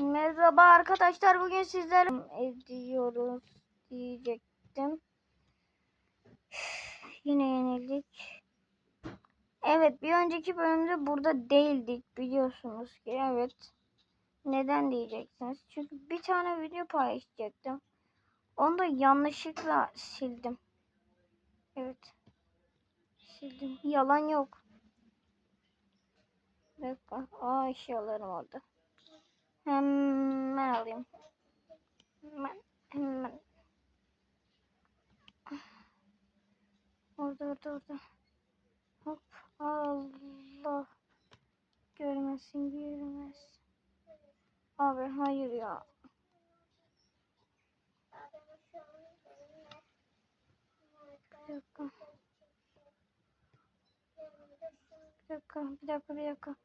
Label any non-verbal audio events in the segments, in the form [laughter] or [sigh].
Merhaba arkadaşlar bugün sizler ediyoruz diyecektim. [sighs] Yine yenildik. Evet bir önceki bölümde burada değildik biliyorsunuz ki evet. Neden diyeceksiniz? Çünkü bir tane video paylaşacaktım. Onu da yanlışlıkla sildim. Evet. Sildim. Yalan yok. Bir dakika. Aa eşyalarım orada. Hemen alayım. Hemen, hemen. Orada, orada, orada. Hop, Allah. Görmesin, görmez. Abi hayır ya. Bir dakika, bir dakika, bir dakika.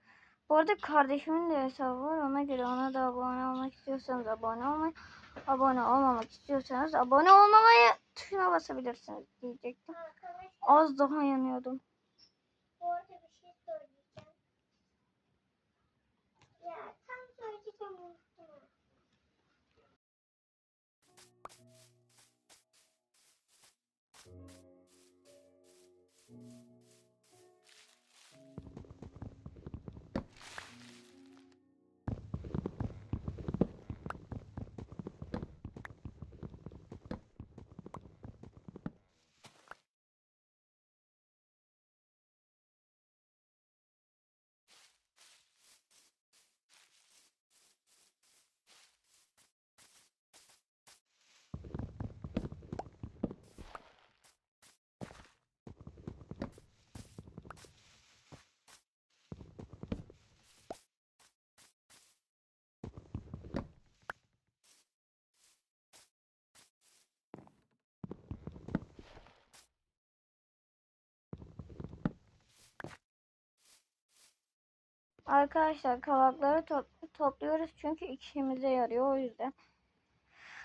Bu arada kardeşimin de hesabı var. Ona göre ona da abone olmak istiyorsanız abone olmayı, abone olmamak istiyorsanız abone olmamayı tuşuna basabilirsiniz diyecektim. Az daha yanıyordum. Arkadaşlar kavakları to- topluyoruz çünkü işimize yarıyor o yüzden.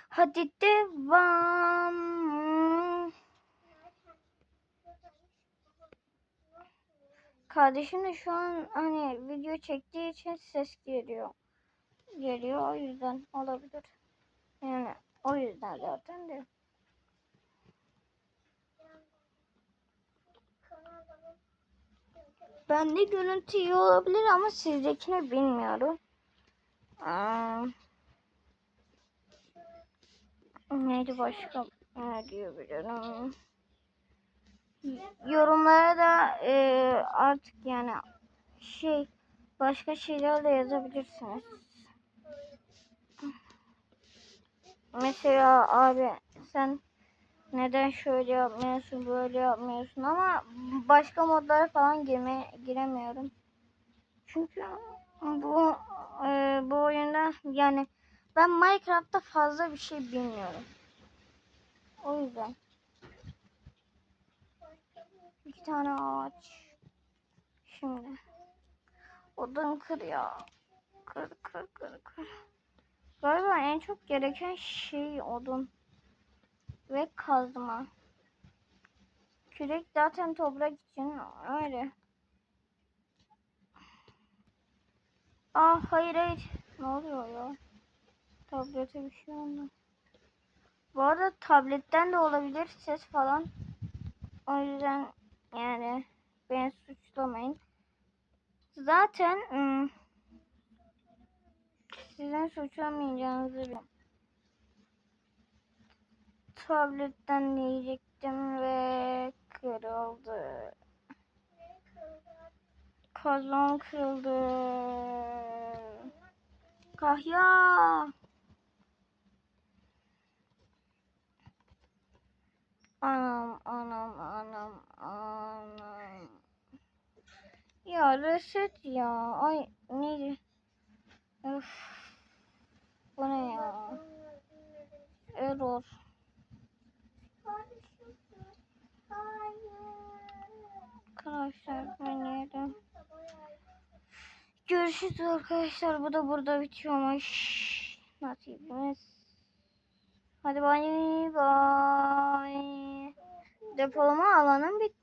Hadi devam. Kardeşim de şu an hani video çektiği için ses geliyor. Geliyor o yüzden olabilir. Yani o yüzden zaten de. Bende görüntü iyi olabilir ama sizdekini bilmiyorum. Aa, neydi başka? Ne diyebilirim? Yorumlara da e, artık yani şey başka şeyler de yazabilirsiniz. Mesela abi sen neden şöyle yapmıyorsun böyle yapmıyorsun ama başka modlara falan girme, giremiyorum. Çünkü bu e, bu oyunda yani ben Minecraft'ta fazla bir şey bilmiyorum. O yüzden. İki tane ağaç. Şimdi. Odun kır ya. Kır kır kır kır. Galiba en çok gereken şey odun. Ve kazma. Kürek zaten toprak için öyle. Ah hayır hayır. Ne oluyor ya? Tablete bir şey oldu. Bu arada tabletten de olabilir ses falan. O yüzden yani beni suçlamayın. Zaten ım, sizin suçlamayacağınızı biliyorum. Tabletten diyecektim ve kırıldı. Kazan kırıldı. Kahya. Anam anam anam anam. Ya reset ya. Ay neydi? Öf. Bu ne ya? Error. Arkadaşlar ben yedim. Görüşürüz arkadaşlar. Bu da burada bitiyormuş. Nasibimiz. Hadi bay bay. Depolama alanım bitmiş.